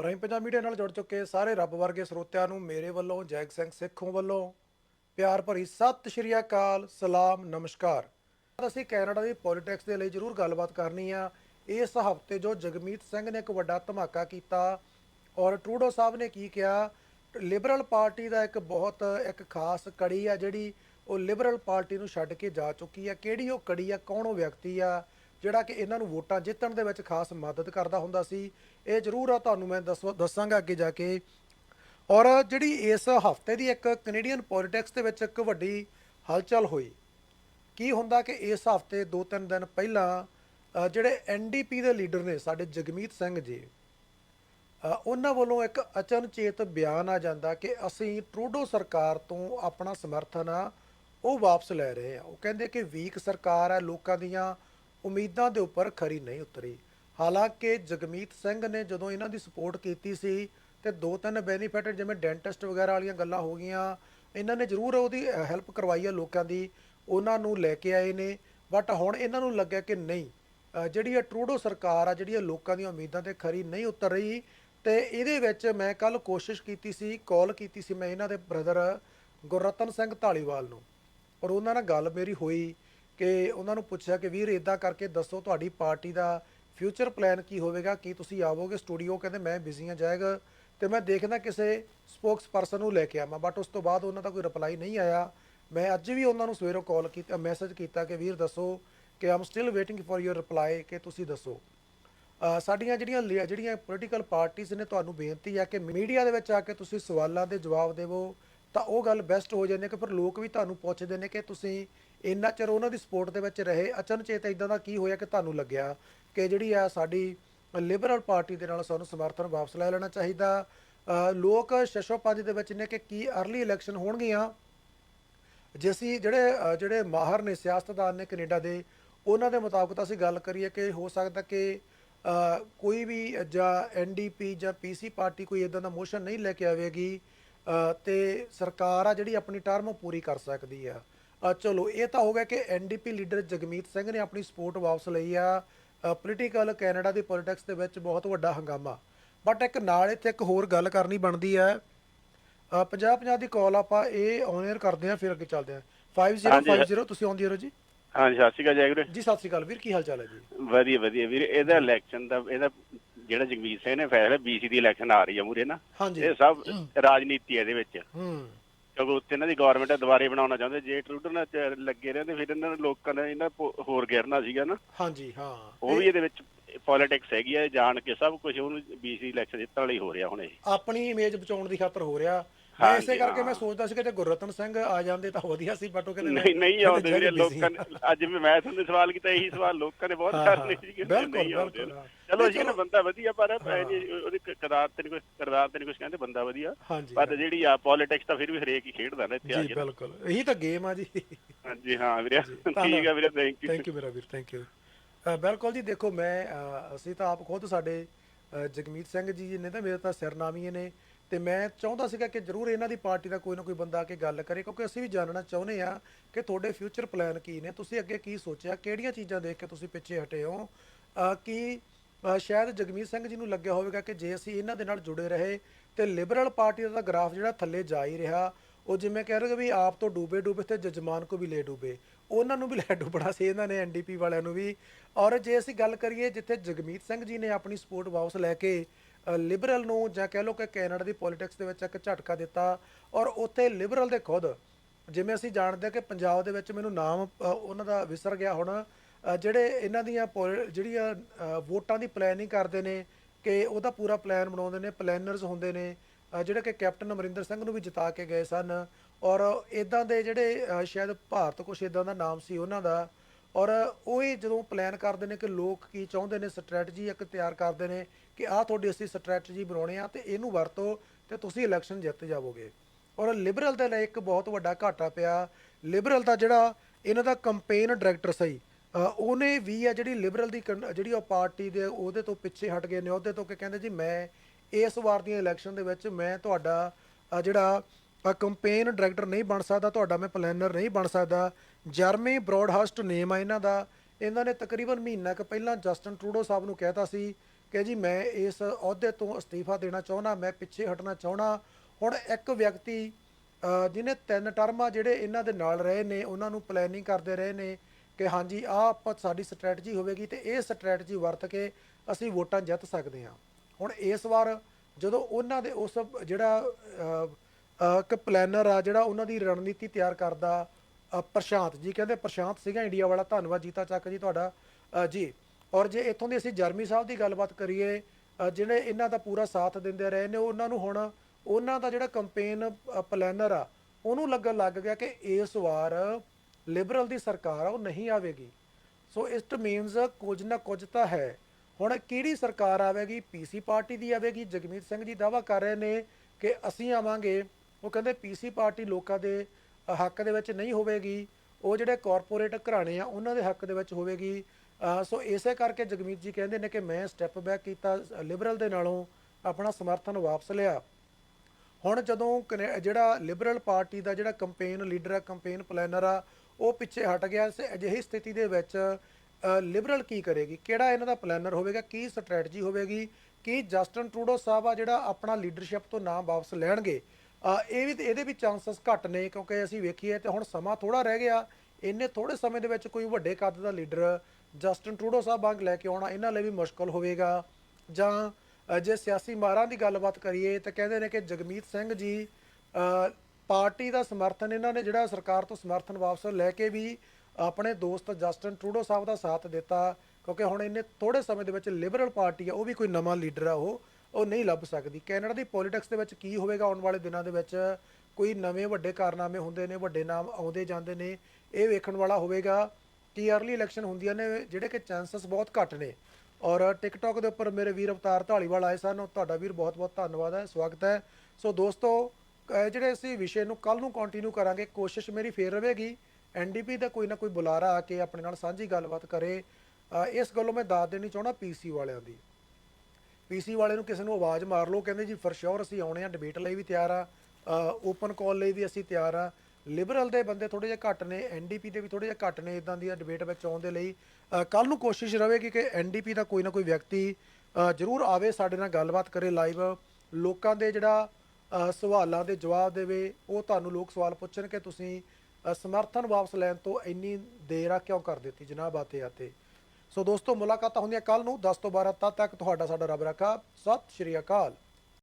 Prime Punjab media ਨਾਲ ਜੁੜ ਚੁੱਕੇ ਸਾਰੇ ਰੱਬ ਵਰਗੇ ਸਰੋਤਿਆਂ ਨੂੰ ਮੇਰੇ ਵੱਲੋਂ, ਜੈਗ ਸਿੰਘ ਸਿੱਖੋਂ ਵੱਲੋਂ ਪਿਆਰ ਭਰੀ ਸਤਿ ਸ਼੍ਰੀ ਅਕਾਲ, ਸਲਾਮ, ਨਮਸਕਾਰ। ਅਸੀਂ ਕੈਨੇਡਾ ਦੀ ਪੋਲਿਟਿਕਸ ਦੇ ਲਈ ਜ਼ਰੂਰ ਗੱਲਬਾਤ ਕਰਨੀ ਆ। ਇਸ ਹਫ਼ਤੇ ਜੋ ਜਗਮੀਤ ਸਿੰਘ ਨੇ ਇੱਕ ਵੱਡਾ ਧਮਾਕਾ ਕੀਤਾ ਔਰ ਟਰੂਡੋ ਸਾਹਿਬ ਨੇ ਕੀ ਕਿਹਾ, ਲਿਬਰਲ ਪਾਰਟੀ ਦਾ ਇੱਕ ਬਹੁਤ ਇੱਕ ਖਾਸ ਕੜੀ ਆ ਜਿਹੜੀ ਉਹ ਲਿਬਰਲ ਪਾਰਟੀ ਨੂੰ ਛੱਡ ਕੇ ਜਾ ਚੁੱਕੀ ਆ। ਕਿਹੜੀ ਉਹ ਕੜੀ ਆ, ਕੌਣ ਉਹ ਵਿਅਕਤੀ ਆ? ਜਿਹੜਾ ਕਿ ਇਹਨਾਂ ਨੂੰ ਵੋਟਾਂ ਜਿੱਤਣ ਦੇ ਵਿੱਚ ਖਾਸ ਮਦਦ ਕਰਦਾ ਹੁੰਦਾ ਸੀ। ਇਹ ਜ਼ਰੂਰ ਆ ਤੁਹਾਨੂੰ ਮੈਂ ਦੱਸ- ਦੱਸਾਂਗਾ ਅੱਗੇ ਜਾ ਕੇ। ਔਰ ਜਿਹੜੀ ਇਸ ਹਫ਼ਤੇ ਦੀ ਇੱਕ ਕੈਨੇਡੀਅਨ ਪੋਲਿਟਿਕਸ ਦੇ ਵਿੱਚ ਇੱਕ ਵੱਡੀ ਹਲਚਲ ਹੋਈ। ਕੀ ਹੁੰਦਾ ਕਿ ਇਸ ਹਫ਼ਤੇ 2-3 ਦਿਨ ਪਹਿਲਾਂ ਅ, ਜਿਹੜੇ ਐਨਡੀਪੀ ਦੇ ਲੀਡਰ ਨੇ ਸਾਡੇ ਜਗਮੀਤ ਸਿੰਘ ਜੀ ਉਹਨਾਂ ਵੱਲੋਂ ਇੱਕ ਅਚਨਚੇਤ ਬਿਆਨ ਆ ਜਾਂਦਾ ਕਿ ਅਸੀਂ ਟਰੂਡੋ ਸਰਕਾਰ ਤੋਂ ਆਪਣਾ ਸਮਰਥਨ ਆ ਉਹ ਵਾਪਸ ਲੈ ਰਹੇ ਆ। ਉਹ ਕਹਿੰਦੇ ਕਿ ਵੀਕ ਸਰਕਾਰ ਹੈ ਲੋਕਾਂ ਦੀਆਂ ਉਮੀਦਾਂ ਦੇ ਉੱਪਰ ਖਰੀ ਨਹੀਂ ਉਤਰੀ। ਹਾਲਾਂਕਿ ਜਗਮੀਤ ਸਿੰਘ ਨੇ ਜਦੋਂ ਇਹਨਾਂ ਦੀ ਸਪੋਰਟ ਕੀਤੀ ਸੀ ਤੇ ਦੋ ਤਿੰਨ ਬੈਨੀਫਿਟ ਜਿਵੇਂ ਡੈਂਟਿਸਟ ਵਗੈਰਾ ਵਾਲੀਆਂ ਗੱਲਾਂ ਹੋ ਗਈਆਂ, ਇਹਨਾਂ ਨੇ ਜ਼ਰੂਰ ਉਹਦੀ ਹੈਲਪ ਕਰਵਾਈ ਆ ਲੋਕਾਂ ਦੀ, ਉਹਨਾਂ ਨੂੰ ਲੈ ਕੇ ਆਏ ਨੇ। ਬਟ ਹੁਣ ਇਹਨਾਂ ਨੂੰ ਲੱਗਿਆ ਕਿ ਨਹੀਂ ਜਿਹੜੀ ਇਹ ਟਰੂਡੋ ਸਰਕਾਰ ਆ, ਜਿਹੜੀ ਇਹ ਲੋਕਾਂ ਦੀਆਂ ਉਮੀਦਾਂ ਤੇ ਖਰੀ ਨਹੀਂ ਉਤਰ ਰਹੀ, ਤੇ ਇਹਦੇ ਵਿੱਚ ਮੈਂ ਕੱਲ ਕੋਸ਼ਿਸ਼ ਕੀਤੀ ਸੀ ਕਾਲ ਕੀਤੀ ਸੀ ਮੈਂ ਇਹਨਾਂ ਦੇ ਬ੍ਰਦਰ ਗੁਰਰਤਨ ਸਿੰਘ ਢਾਲੀਵਾਲ ਨੂੰ, ਔਰ ਉਹਨਾਂ ਨਾਲ ਗੱਲ ਮੇਰੀ ਹੋਈ। ਕਿ ਉਹਨਾਂ ਨੂੰ ਪੁੱਛਿਆ ਕਿ ਵੀਰ ਇਦਾਂ ਕਰਕੇ ਦੱਸੋ ਤੁਹਾਡੀ ਪਾਰਟੀ ਦਾ ਫਿਊਚਰ ਪਲਾਨ ਕੀ ਹੋਵੇਗਾ, ਕੀ ਤੁਸੀਂ ਆਵੋਗੇ ਸਟੂਡੀਓ ਕਹਿੰਦੇ, ਮੈਂ ਬਿਜ਼ੀ ਹਾਂ ਜਾਏਗਾ ਤੇ ਮੈਂ ਦੇਖਦਾ ਕਿਸੇ ਸਪੋਕਸ ਪਰਸਨ ਨੂੰ ਲੈ ਕੇ ਆਵਾਂ ਬਟ ਉਸ ਤੋਂ ਬਾਅਦ ਉਹਨਾਂ ਦਾ ਕੋਈ ਰਿਪਲਾਈ ਨਹੀਂ ਆਇਆ। ਮੈਂ ਅੱਜ ਵੀ ਉਹਨਾਂ ਨੂੰ ਸਵੇਰੋਂ ਕਾਲ ਕੀਤਾ ਮੈਸੇਜ ਕੀਤਾ ਕਿ, ਵੀਰ, ਦੱਸੋ ਕਿ I'm still waiting for your reply ਕਿ ਤੁਸੀਂ ਦੱਸੋ। ਸਾਡੀਆਂ ਜਿਹੜੀਆਂ ਲੀ- ਜਿਹੜੀਆਂ ਪੋਲੀਟੀਕਲ ਪਾਰਟੀਆਂ ਨੇ, ਤੁਹਾਨੂੰ ਬੇਨਤੀ ਹੈ ਕਿ ਮੀਡੀਆ ਦੇ ਵਿੱਚ ਆ ਕੇ ਤੁਸੀਂ ਸਵਾਲਾਂ ਦੇ ਜਵਾਬ ਦੇਵੋ, ਤਾਂ ਉਹ ਗੱਲ ਬੈਸਟ ਹੋ ਜਾਂਦੀ ਹੈ ਕਿ ਫਿਰ ਲੋਕ ਵੀ ਤੁਹਾਨੂੰ ਪੁੱਛਦੇ ਨੇ ਕਿ ਤੁਸੀਂ ਇੰਨਾ ਚਿਰ ਉਹਨਾਂ ਦੀ ਸਪੋਰਟ ਦੇ ਵਿੱਚ ਰਹੇ ਅਚਨਚੇਤ ਇਦਾਂ ਦਾ ਕੀ ਹੋਇਆ ਕਿ ਤੁਹਾਨੂੰ ਲੱਗਿਆ ਕਿ ਜਿਹੜੀ ਆ ਸਾਡੀ ਲਿਬਰਲ ਪਾਰਟੀ ਦੇ ਨਾਲ ਸਾਨੂੰ ਸਮਰਥਨ ਵਾਪਸ ਲੈ ਲੈਣਾ ਚਾਹੀਦਾ? ਲੋਕ ਛੇ ਪੰਜ ਦੇ ਵਿੱਚ ਨੇ ਕਿ ਕੀ ਅਰਲੀ ਇਲੈਕਸ਼ਨ ਹੋਣਗੀਆਂ? ਜੇ ਅਸੀਂ ਜਿਹੜੇ ਜਿਹੜੇ ਮਾਹਰ ਨੇ ਸਿਆਸਤਦਾਨ ਨੇ ਕੈਨੇਡਾ ਦੇ ਉਹਨਾਂ ਦੇ ਮੁਤਾਬਕ ਅਸੀਂ ਗੱਲ ਕਰੀਏ ਕਿ ਹੋ ਸਕਦਾ ਕਿ ਕੋਈ ਵੀ ਜਾਂ ਐਨਡੀਪੀ ਜਾਂ ਪੀਸੀ ਪਾਰਟੀ ਕੋਈ ਇਦਾਂ ਦਾ ਮੋਸ਼ਨ ਨਹੀਂ ਲੈ ਕੇ ਆਵੇਗੀ ਅ, ਤੇ ਸਰਕਾਰ ਆ ਜਿਹੜੀ ਆਪਣੀ ਟਰਮ ਪੂਰੀ ਕਰ ਸਕਦੀ ਆ। ਚਲੋ ਇਹ ਤਾਂ ਹੋ ਗਿਆ ਕਿ ਐਨਡੀਪੀ ਲੀਡਰ ਜਗਮੀਤ ਸਿੰਘ ਨੇ ਆਪਣੀ ਸਪੋਰਟ ਵਾਪਸ ਲਈ ਆ। ਪੋਲੀਟੀਕਲ ਕੈਨੇਡਾ ਦੀ ਪੋਲਿਟਿਕਸ ਦੇ ਵਿੱਚ ਬਹੁਤ ਵੱਡਾ ਹੰਗਾਮਾ। ਬਟ ਇੱਕ ਨਾਲ ਇੱਥੇ ਇੱਕ ਹੋਰ ਗੱਲ ਕਰਨੀ ਬਣਦੀ ਹੈ 50 50 ਦੀ ਕਾਲ ਆਪਾਂ ਇਹ ਔਨ 에ਅਰ ਕਰਦੇ ਆ ਫਿਰ ਅੱਗੇ ਚੱਲਦੇ ਆ 5050 ਤੁਸੀਂ ਆਉਂਦੀ ਹੋ ਜੀ? ਹਾਂਜੀ ਸਤਿ ਸ਼੍ਰੀ ਅਕਾਲ ਜੈ ਗੁਰੂ ਜੀ ਸਤਿ ਸ਼੍ਰੀ ਅਕਾਲ। ਵੀਰ ਕੀ ਹਾਲ ਚਾਲ ਹੈ ਜੀ? ਵਧੀਆ ਵਧੀਆ। ਵੀਰ ਇਹਦਾ ਇਲੈਕਸ਼ਨ ਦਾ ਇਹਦਾ ਜਿਹੜਾ ਜਗਮੀਤ ਸਿੰਘ ਨੇ ਫੈਸਲਾ ਬੀਸੀ ਦੀ ਇਲੈਕਸ਼ਨ ਆ ਰਹੀ ਆ ਮੂਰੇ ਨਾ। ਇਹ ਸਭ ਰਾਜਨੀਤੀ ਹੈ ਇਹਦੇ ਵਿੱਚ। ਹੂੰ। ਉੱਤੇ ਇਹਨਾਂ ਦੀ ਗਵਰਨਮੈਂਟ ਦੁਬਾਰੇ ਬਣਾਉਣਾ ਚਾਹੁੰਦੇ ਜੇ ਟਰੂਡਰ ਨਾਲ ਚ- ਲੱਗੇ ਰਹਿੰਦੇ ਫਿਰ ਇਹਨਾਂ ਨੂੰ ਲੋਕਾਂ ਨੇ ਇਹਨਾਂ ਪੋ- ਹੋਰ ਗਿਰਨਾ ਸੀਗਾ ਨਾ। ਹਾਂਜੀ ਹਾਂ। ਉਹ ਵੀ ਇਹਦੇ ਵਿੱਚ ਪੋਲਿਟਿਕਸ ਹੈਗੀ ਆ ਇਹ ਜਾਣ ਕੇ ਸਭ ਕੁਝ ਉਹਨੂੰ ਬੀਸੀ ਇਲੈਕਸ਼ਨ ਜਿੱਤਣ ਲਈ ਹੋ ਰਿਹਾ ਹੁਣ ਇਹ। ਆਪਣੀ ਇਮੇਜ ਬਚਾਉਣ ਦੀ ਖਾਤਰ ਹੋ ਰਿਹਾ। ਮੈਂ ਇਸੇ ਕਰਕੇ ਮੈਂ। ਸੋਚਦਾ ਸੀ ਕਿ ਜੇ ਗੁਰਰਤਨ ਸਿੰਘ ਆ ਜਾਂਦੇ ਤਾਂ ਵਧੀਆ ਸੀ ਬਟ ਉਹ ਕਹਿੰਦੇ ਨਹੀਂ ਨਹੀਂ ਆਉਂਦੇ busy ਲੋਕਾਂ ਨੇ ਅੱਜ ਵੀ ਮੈਂ ਤੁਹਾਨੂੰ ਸਵਾਲ ਕੀਤਾ ਇਹੀ ਸਵਾਲ ਲੋਕਾਂ ਨੇ ਬਹੁਤ ਕਰਨੇ ਸੀਗੇ ਬਿਲਕੁਲ, ਨਹੀਂ ਆਉਂਦੇ। ਚਲੋ ਅਸੀਂ ਨਾ। ਬੰਦਾ ਵਧੀਆ ਪਰ ਉਹਦੀ ਕਰਦਾਰ ਤੇ ਨਹੀਂ ਕੁਝ ਕਰਦਾਰ ਤੇ ਨਹੀਂ ਕੁਝ ਕਹਿੰਦੇ ਬੰਦਾ ਵਧੀਆ। ਪਰ ਜਿਹੜੀ ਆ ਪੋਲਿਟਿਕਸ ਤਾਂ ਫਿਰ ਵੀ ਹਰੇਕ ਹੀ ਖੇਡਦਾ ਨਾ ਇੱਥੇ ਆ ਜੀ ਕੇ। ਬਿਲਕੁਲ। ਇਹੀ ਤਾਂ ਗੇਮ ਆ ਜੀ। ਹਾਂਜੀ ਹਾਂ ਵੀਰੇ। ਠੀਕ ਆ ਵੀਰੇ ਥੈਂਕ ਯੂ ਥੈਂਕ ਯੂ ਮੇਰਾ ਵੀਰ ਥੈਂਕ ਯੂ ਬਿਲਕੁਲ ਜੀ ਦੇਖੋ ਮੈਂ ਅਸੀਂ ਤਾਂ ਆਪ ਖੁਦ ਸਾਡੇ ਜਗਮੀਤ ਸਿੰਘ ਜੀ ਨੇ ਤਾਂ ਮੇਰੇ ਤਾਂ ਸਿਰਨਾਮੀ ਨੇ ਤੇ ਮੈਂ ਚਾਹੁੰਦਾ ਸੀਗਾ ਕਿ ਜਰੂਰ ਇਹਨਾਂ ਦੀ ਪਾਰਟੀ ਦਾ ਕੋਈ ਨਾ ਕੋਈ ਬੰਦਾ ਆ ਕੇ ਗੱਲ ਕਰੇ, ਕਿਉਂਕਿ ਅਸੀਂ ਵੀ ਜਾਣਨਾ ਚਾਹੁੰਦੇ ਆ ਕਿ ਤੁਹਾਡੇ ਫਿਊਚਰ ਪਲਾਨ ਕੀ ਨੇ। ਤੁਸੀਂ ਅੱਗੇ ਕੀ ਸੋਚਿਆ, ਕਿਹੜੀਆਂ ਚੀਜ਼ਾਂ ਦੇਖ ਕੇ ਤੁਸੀਂ ਪਿੱਛੇ ਹਟੇ ਹੋ? ਕਿ ਸ਼ਾਇਦ ਜਗਮੀਤ ਸਿੰਘ ਜੀ ਨੂੰ ਲੱਗਿਆ ਹੋਵੇਗਾ ਕਿ ਜੇ ਅਸੀਂ ਇਹਨਾਂ ਦੇ ਨਾਲ ਜੁੜੇ ਰਹੇ ਤੇ ਲਿਬਰਲ ਪਾਰਟੀ ਦਾ ਗ੍ਰਾਫ ਜਿਹੜਾ ਥੱਲੇ ਜਾ ਹੀ ਰਿਹਾ, ਉਹ ਜਿਵੇਂ ਕਹਿ ਰਹੇ ਵੀ ਆਪ ਤੋਂ ਡੂਬੇ ਡੂਬੇ ਤੇ ਜਜਮਾਨ ਕੋ ਵੀ ਲੈ ਡੂਬੇ, ਉਹਨਾਂ ਨੂੰ ਵੀ ਲੈ ਡੁੱਬਣਾ ਸੀ, ਇਹਨਾਂ ਨੇ ਐਨਡੀਪੀ ਵਾਲਿਆਂ ਨੂੰ ਵੀ। ਔਰ ਜੇ ਅਸੀਂ ਗੱਲ ਕਰੀਏ ਜਿੱਥੇ ਜਗਮੀਤ ਸਿੰਘ ਜੀ ਨੇ ਆਪਣੀ ਸਪੋਰਟ ਵਾਪਸ ਲੈ ਕੇ ਲਿਬਰਲ ਨੂੰ ਜਾਂ ਕਹਿ ਲਓ ਕਿ ਕੈਨੇਡਾ ਦੀ ਪੋਲਿਟਿਕਸ ਦੇ ਵਿੱਚ ਇੱਕ ਝਟਕਾ ਦਿੱਤਾ ਔਰ ਉੱਥੇ ਲਿਬਰਲ ਦੇ ਖੁਦ, ਜਿਵੇਂ ਅਸੀਂ ਜਾਣਦੇ ਹਾਂ ਕਿ ਪੰਜਾਬ ਦੇ ਵਿੱਚ ਮੈਨੂੰ ਨਾਮ ਉਹਨਾਂ ਦਾ ਵਿਸਰ ਗਿਆ ਹੁਣ ਜਿਹੜੇ ਇਹਨਾਂ ਦੀਆਂ ਪੋਲ- ਜਿਹੜੀਆਂ ਵੋਟਾਂ ਦੀ ਪਲੈਨਿੰਗ ਕਰਦੇ ਨੇ ਕਿ ਉਹਦਾ ਪੂਰਾ ਪਲਾਨ ਬਣਾਉਂਦੇ ਨੇ ਪਲੈਨਰਸ ਹੁੰਦੇ ਨੇ ਜਿਹੜੇ ਕਿ ਕੈਪਟਨ ਅਮਰਿੰਦਰ ਸਿੰਘ ਨੂੰ ਵੀ ਜਿਤਾ ਕੇ ਗਏ ਸਨ ਔਰ ਇਦਾਂ ਦੇ ਜਿਹੜੇ ਸ਼ਾਇਦ ਭਾਰਤ ਕੁਛ ਇਦਾਂ ਦਾ ਨਾਮ ਸੀ ਉਹਨਾਂ ਦਾ ਔਰ ਉਹ ਹੀ ਜਦੋਂ ਪਲਾਨ ਕਰਦੇ ਨੇ ਕਿ ਲੋਕ ਕੀ ਚਾਹੁੰਦੇ ਨੇ ਸਟ੍ਰੈਟਜੀ ਇੱਕ ਤਿਆਰ ਕਰਦੇ ਨੇ ਕਿ ਆਹ ਤੁਹਾਡੀ ਅਸੀਂ ਸਟ੍ਰੈਟਜੀ ਬਣਾਉਣੇ ਆ ਤੇ ਇਹਨੂੰ ਵਰਤੋ ਤੇ ਤੁਸੀਂ ਇਲੈਕਸ਼ਨ ਜਿੱਤ ਜਾਵੋਗੇ। ਔਰ ਲਿਬਰਲ ਦੇ ਲਈ ਇੱਕ ਬਹੁਤ ਵੱਡਾ ਘਾਟਾ ਪਿਆ। ਲਿਬਰਲ ਦਾ ਜਿਹੜਾ ਇਹਨਾਂ ਦਾ ਕੰਪੇਨ ਡਾਇਰੈਕਟਰ ਸਹੀ ਉਹਨੇ ਵੀ ਆ ਜਿਹੜੀ ਲਿਬਰਲ ਦੀ ਕੰ- ਜਿਹੜੀ ਉਹ ਪਾਰਟੀ ਦੇ ਉਹਦੇ ਤੋਂ ਪਿੱਛੇ ਹਟ ਗਏ ਨੇ, ਉਹਦੇ ਤੋਂ ਕਿ ਕਹਿੰਦੇ ਜੀ ਮੈਂ ਇਸ ਵਾਰ ਦੀਆਂ ਇਲੈਕਸ਼ਨ ਦੇ ਵਿੱਚ ਮੈਂ ਤੁਹਾਡਾ ਜਿਹੜਾ ਕੰਪੇਨ ਡਾਇਰੈਕਟਰ ਨਹੀਂ ਬਣ ਸਕਦਾ, ਤੁਹਾਡਾ ਮੈਂ ਪਲੈਨਰ ਨਹੀਂ ਬਣ ਸਕਦਾ। ਜਰਮੀ ਬ੍ਰੌਡਹਾਸਟ ਨੇਮ ਆ ਇਹਨਾਂ ਦਾ। ਇਹਨਾਂ ਨੇ ਤਕਰੀਬਨ ਮਹੀਨਾ ਕੁ ਪਹਿਲਾਂ ਜਸਟਨ ਟਰੂਡੋ ਸਾਹਿਬ ਨੂੰ ਕਹਿਤਾ ਸੀ ਕਿ ਜੀ ਮੈਂ ਇਸ ਅਹੁਦੇ ਤੋਂ ਅਸਤੀਫਾ ਦੇਣਾ ਚਾਹੁੰਦਾ ਮੈਂ ਪਿੱਛੇ ਹਟਣਾ ਚਾਹੁੰਦਾ। ਹੁਣ ਇੱਕ ਵਿਅਕਤੀ ਅ, ਜਿਹਨੇ ਤਿੰਨ ਟਰਮਾਂ ਜਿਹੜੇ ਇਹਨਾਂ ਦੇ ਨਾਲ ਰਹੇ ਨੇ ਉਹਨਾਂ ਨੂੰ ਪਲੈਨਿੰਗ ਕਰਦੇ ਰਹੇ ਨੇ ਕਿ ਹਾਂਜੀ ਆਹ ਆਪਾਂ ਸਾਡੀ ਸਟ੍ਰੈਟਜੀ ਹੋਵੇਗੀ ਤੇ ਇਹ ਸਟ੍ਰੈਟਜੀ ਵਰਤ ਕੇ ਅਸੀਂ ਵੋਟਾਂ ਜਿੱਤ ਸਕਦੇ ਹਾਂ। ਹੁਣ ਇਸ ਵਾਰ ਜਦੋਂ ਉਹਨਾਂ ਦੇ ਉਸ ਜਿਹੜਾ ਇੱਕ ਪਲੈਨਰ ਆ ਜਿਹੜਾ ਉਹਨਾਂ ਦੀ ਰਣਨੀਤੀ ਤਿਆਰ ਕਰਦਾ ਪ੍ਰਸ਼ਾਂਤ ਜੀ ਕਹਿੰਦੇ ਪ੍ਰਸ਼ਾਂਤ ਸੀਗਾ ਇੰਡੀਆ ਵਾਲਾ ਧੰਨਵਾਦ ਜੀਤਾ ਚੱਕ ਜੀ ਤੁਹਾਡਾ। ਜੀ ਔਰ ਜੇ ਇੱਥੋਂ ਦੀ ਅਸੀਂ ਜਰਮੀ ਸਾਹਿਬ ਦੀ ਗੱਲਬਾਤ ਕਰੀਏ ਜਿਹੜੇ ਇਹਨਾਂ ਦਾ ਪੂਰਾ ਸਾਥ ਦਿੰਦੇ ਰਹੇ ਨੇ, ਉਹਨਾਂ ਨੂੰ ਹੁਣ ਉਹਨਾਂ ਦਾ ਜਿਹੜਾ ਕੰਪੇਨ ਪਲੈਨਰ ਆ, ਉਹਨੂੰ ਲੱਗਣ ਲੱਗ ਗਿਆ ਕਿ ਇਸ ਵਾਰ ਲਿਬਰਲ ਦੀ ਸਰਕਾਰ ਆ, ਉਹ ਨਹੀਂ ਆਵੇਗੀ। ਸੋ ਇਟ ਮੀਨਸ ਕੁਝ ਨਾ ਕੁਝ ਤਾਂ ਹੈ। ਹੁਣ ਕਿਹੜੀ ਸਰਕਾਰ ਆਵੇਗੀ? ਪੀਸੀ ਪਾਰਟੀ ਦੀ ਆਵੇਗੀ? ਜਗਮੀਤ ਸਿੰਘ ਜੀ ਦਾਵਾ ਕਰ ਰਹੇ ਨੇ ਕਿ ਅਸੀਂ ਆਵਾਂਗੇ। ਉਹ ਕਹਿੰਦੇ ਪੀਸੀ ਪਾਰਟੀ ਲੋਕਾਂ ਦੇ ਹੱਕ ਦੇ ਵਿੱਚ ਨਹੀਂ ਹੋਵੇਗੀ। ਉਹ ਜਿਹੜੇ ਕਾਰਪੋਰੇਟ ਘਰਾਣੇ ਆ, ਉਹਨਾਂ ਦੇ ਹੱਕ ਦੇ ਵਿੱਚ ਹੋਵੇਗੀ। ਸੋ ਇਸੇ ਕਰਕੇ ਜਗਮੀਤ ਜੀ ਕਹਿੰਦੇ ਨੇ ਕਿ ਮੈਂ ਸਟੈਪ ਬੈਕ ਕੀਤਾ ਲਿਬਰਲ ਦੇ ਨਾਲੋਂ ਆਪਣਾ ਸਮਰਥਨ ਵਾਪਸ ਲਿਆ। ਹੁਣ ਜਦੋਂ ਕਨੇ- ਜਿਹੜਾ ਲਿਬਰਲ ਪਾਰਟੀ ਦਾ ਜਿਹੜਾ ਕੰਪੇਨ ਲੀਡਰ ਆ ਕੰਪੇਨ ਪਲੈਨਰ ਆ, ਉਹ ਪਿੱਛੇ ਹਟ ਗਿਆ ਸ, ਅਜਿਹੀ ਸਥਿਤੀ ਦੇ ਵਿੱਚ ਲਿਬਰਲ ਕੀ ਕਰੇਗੀ? ਕਿਹੜਾ ਇਹਨਾਂ ਦਾ ਪਲੈਨਰ ਹੋਵੇਗਾ? ਕੀ ਸਟ੍ਰੈਟਜੀ ਹੋਵੇਗੀ? ਕੀ ਜਸਟਨ ਟਰੂਡੋ ਸਾਹਿਬ ਆ ਜਿਹੜਾ ਆਪਣਾ ਲੀਡਰਸ਼ਿਪ ਤੋਂ ਨਾਮ ਵਾਪਸ ਲੈਣਗੇ? ਇਹ ਵੀ, ਇਹਦੇ ਵੀ ਚਾਂਸਸ ਘੱਟ ਨੇ ਕਿਉਂਕਿ ਅਸੀਂ ਵੇਖੀਏ ਤੇ ਹੁਣ ਸਮਾਂ ਥੋੜਾ ਰਹਿ ਗਿਆ। ਇੰਨੇ ਥੋੜੇ ਸਮੇਂ ਦੇ ਵਿੱਚ ਕੋਈ ਵੱਡੇ ਕੱਦ ਦਾ ਲੀਡਰ ਜਸਟਨ ਟਰੂਡੋ ਸਾਹਿਬ ਵਾਂਗ ਲੈ ਕੇ ਆਉਣਾ ਇਹਨਾਂ ਲਈ ਵੀ ਮੁਸ਼ਕਲ ਹੋਵੇਗਾ। ਜਾਂ ਜੇ ਸਿਆਸੀ ਮਾਰਾਂ ਦੀ ਗੱਲਬਾਤ ਕਰੀਏ ਤਾਂ ਕਹਿੰਦੇ ਨੇ ਕਿ ਜਗਮੀਤ ਸਿੰਘ ਜੀ ਪਾਰਟੀ ਦਾ ਸਮਰਥਨ ਇਹਨਾਂ ਨੇ ਜਿਹੜਾ ਸਰਕਾਰ ਤੋਂ ਸਮਰਥਨ ਵਾਪਸ ਲੈ ਕੇ ਵੀ ਆਪਣੇ ਦੋਸਤ ਜਸਟਨ ਟਰੂਡੋ ਸਾਹਿਬ ਦਾ ਸਾਥ ਦਿੱਤਾ, ਕਿਉਂਕਿ ਹੁਣ ਇਹਨੇ ਥੋੜੇ ਸਮੇਂ ਦੇ ਵਿੱਚ ਲਿਬਰਲ ਪਾਰਟੀ ਆ, ਉਹ ਵੀ ਕੋਈ ਨਵਾਂ ਲੀਡਰ ਆ ਉਹ ਉਹ ਨਹੀਂ ਲੱਭ ਸਕਦੀ। ਕੈਨੇਡਾ ਦੀ ਪੋਲਿਟਿਕਸ ਦੇ ਵਿੱਚ ਕੀ ਹੋਵੇਗਾ ਆਉਣ ਵਾਲੇ ਦਿਨਾਂ ਦੇ ਵਿੱਚ? ਕੋਈ ਨਵੇਂ ਵੱਡੇ ਕਾਰਨਾਮੇ ਹੁੰਦੇ ਨੇ, ਵੱਡੇ ਨਾਮ ਆਉਂਦੇ ਜਾਂਦੇ ਨੇ, ਇਹ ਵੇਖਣ ਵਾਲਾ ਹੋਵੇਗਾ। ਕਿ ਅਰਲੀ ਇਲੈਕਸ਼ਨ ਹੁੰਦੀਆਂ ਨੇ, ਜਿਹੜੇ ਕਿ ਚਾਂਸਸ ਬਹੁਤ ਘੱਟ ਨੇ। ਔਰ ਟਿਕਟੌਕ ਦੇ ਉੱਪਰ ਮੇਰੇ ਵੀਰ ਅਵਤਾਰ ਢਾਲੀਵਾਲ ਆਏ ਸਨ ਤੁਹਾਡਾ ਵੀਰ ਬਹੁਤ ਬਹੁਤ ਧੰਨਵਾਦ ਹੈ, ਸਵਾਗਤ ਹੈ। ਸੋ ਦੋਸਤੋ ਜਿਹੜੇ ਅਸੀਂ ਵਿਸ਼ੇ ਨੂੰ ਕੱਲ ਨੂੰ ਕੰਟੀਨਿਊ ਕਰਾਂਗੇ, ਕੋਸ਼ਿਸ਼ ਮੇਰੀ ਫੇਰ ਰਹੇਗੀ ਐਨਡੀਪੀ ਦਾ ਕੋਈ ਨਾ ਕੋਈ ਬੁਲਾਰਾ ਆ ਕੇ ਆਪਣੇ ਨਾਲ ਸਾਂਝੀ ਗੱਲਬਾਤ ਕਰੇ। ਇਸ ਗੱਲੋਂ ਮੈਂ ਦੱਸ ਦੇਣੀ ਚਾਹੁੰਦਾ ਪੀਸੀ ਵਾਲਿਆਂ ਦੀ। ਪੀਸੀ ਵਾਲੇ ਨੂੰ ਕਿਸੇ ਨੂੰ ਆਵਾਜ਼ ਮਾਰ ਲਓ, ਕਹਿੰਦੇ ਜੀ ਫॉर ਸ਼ੋਰ ਅਸੀਂ ਆਉਣੇ ਆ ਡਿਬੇਟ ਲਈ ਵੀ ਤਿਆਰ ਆ। ਓਪਨ ਕਾਲ ਲਈ ਵੀ ਅਸੀਂ ਤਿਆਰ ਆ। ਲਿਬਰਲ ਦੇ ਬੰਦੇ ਥੋੜੇ ਜਿਹਾ ਘੱਟ ਨੇ ਐਨਡੀਪੀ ਦੇ ਵੀ ਥੋੜੇ ਜਿਹਾ ਘੱਟ ਨੇ ਇਦਾਂ ਦੀਆਂ ਡਿਬੇਟ ਵਿੱਚ ਆਉਣ ਦੇ ਲਈ। ਕੱਲ ਨੂੰ ਕੋਸ਼ਿਸ਼ ਰਹੇਗੀ ਕਿ ਐਨਡੀਪੀ ਦਾ ਕੋਈ ਨਾ ਕੋਈ ਵਿਅਕਤੀ ਜ਼ਰੂਰ ਆਵੇ ਸਾਡੇ ਨਾਲ ਗੱਲਬਾਤ ਕਰੇ ਲਾਈਵ ਲੋਕਾਂ ਦੇ ਜਿਹੜਾ ਸਵਾਲਾਂ ਦੇ ਜਵਾਬ ਦੇਵੇ, ਉਹ ਤੁਹਾਨੂੰ ਲੋਕ ਸਵਾਲ ਪੁੱਛਣ ਕਿ ਤੁਸੀਂ ਸਮਰਥਨ ਵਾਪਸ ਲੈਣ ਤੋਂ ਇੰਨੀ ਦੇਰ ਆ ਕਿਉਂ ਕਰ ਦਿੱਤੀ? ਜਨਾਬ ਆਤੇ ਆਤੇ। ਸੋ ਦੋਸਤੋ, ਮੁਲਾਕਾਤਾਂ ਹੁੰਦੀਆਂ ਕੱਲ ਨੂੰ 10 ਤੋਂ 12 ਤਦ ਤੱਕ ਤੁਹਾਡਾ ਸਾਡਾ ਰੱਬ ਰੱਖਾ। ਸਤਿ ਸ਼੍ਰੀ ਅਕਾਲ।